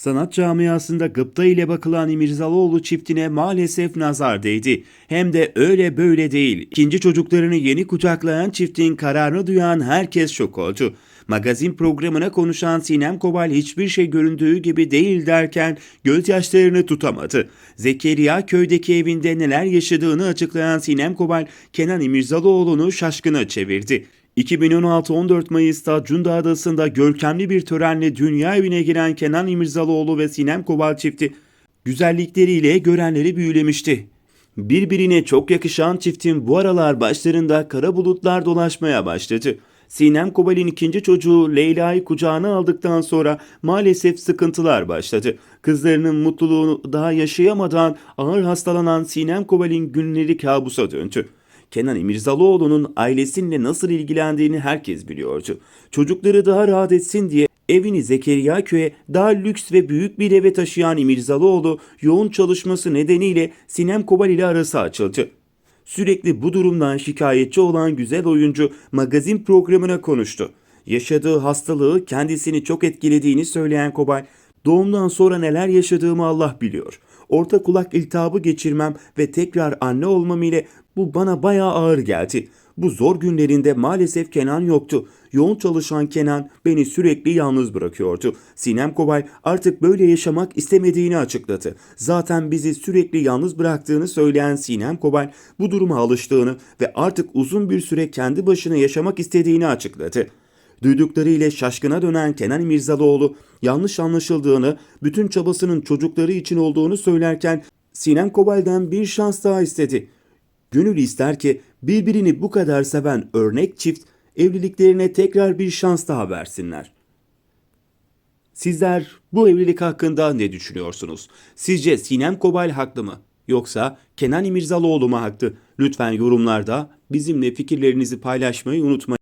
Sanat camiasında gıpta ile bakılan İmirzalıoğlu çiftine maalesef nazar değdi. Hem de öyle böyle değil. İkinci çocuklarını yeni kucaklayan çiftin kararını duyan herkes şok oldu. Magazin programına konuşan Sinem Kobal hiçbir şey göründüğü gibi değil derken gözyaşlarını tutamadı. Zekeriya köydeki evinde neler yaşadığını açıklayan Sinem Kobal, Kenan İmirzalıoğlu'nu şaşkına çevirdi. 2016-14 Mayıs'ta Cunda Adası'nda görkemli bir törenle dünya evine giren Kenan İmirzalıoğlu ve Sinem Kobal çifti güzellikleriyle görenleri büyülemişti. Birbirine çok yakışan çiftin bu aralar başlarında kara bulutlar dolaşmaya başladı. Sinem Kobal'in ikinci çocuğu Leyla'yı kucağına aldıktan sonra maalesef sıkıntılar başladı. Kızlarının mutluluğunu daha yaşayamadan ağır hastalanan Sinem Kobal'in günleri kabusa döndü. Kenan İmirzalıoğlu'nun ailesiyle nasıl ilgilendiğini herkes biliyordu. Çocukları daha rahat etsin diye evini Zekeriya köye daha lüks ve büyük bir eve taşıyan İmirzalıoğlu yoğun çalışması nedeniyle Sinem Kobal ile arası açıldı. Sürekli bu durumdan şikayetçi olan güzel oyuncu magazin programına konuştu. Yaşadığı hastalığı kendisini çok etkilediğini söyleyen Kobal, doğumdan sonra neler yaşadığımı Allah biliyor. Orta kulak iltihabı geçirmem ve tekrar anne olmam ile bu bana bayağı ağır geldi. Bu zor günlerinde maalesef Kenan yoktu. Yoğun çalışan Kenan beni sürekli yalnız bırakıyordu. Sinem Kobay artık böyle yaşamak istemediğini açıkladı. Zaten bizi sürekli yalnız bıraktığını söyleyen Sinem Kobay bu duruma alıştığını ve artık uzun bir süre kendi başına yaşamak istediğini açıkladı. Duyduklarıyla şaşkına dönen Kenan İmirzalıoğlu yanlış anlaşıldığını, bütün çabasının çocukları için olduğunu söylerken Sinem Kobal'den bir şans daha istedi. Gönül ister ki birbirini bu kadar seven örnek çift evliliklerine tekrar bir şans daha versinler. Sizler bu evlilik hakkında ne düşünüyorsunuz? Sizce Sinem Kobal haklı mı? Yoksa Kenan İmirzalıoğlu mu haklı? Lütfen yorumlarda bizimle fikirlerinizi paylaşmayı unutmayın.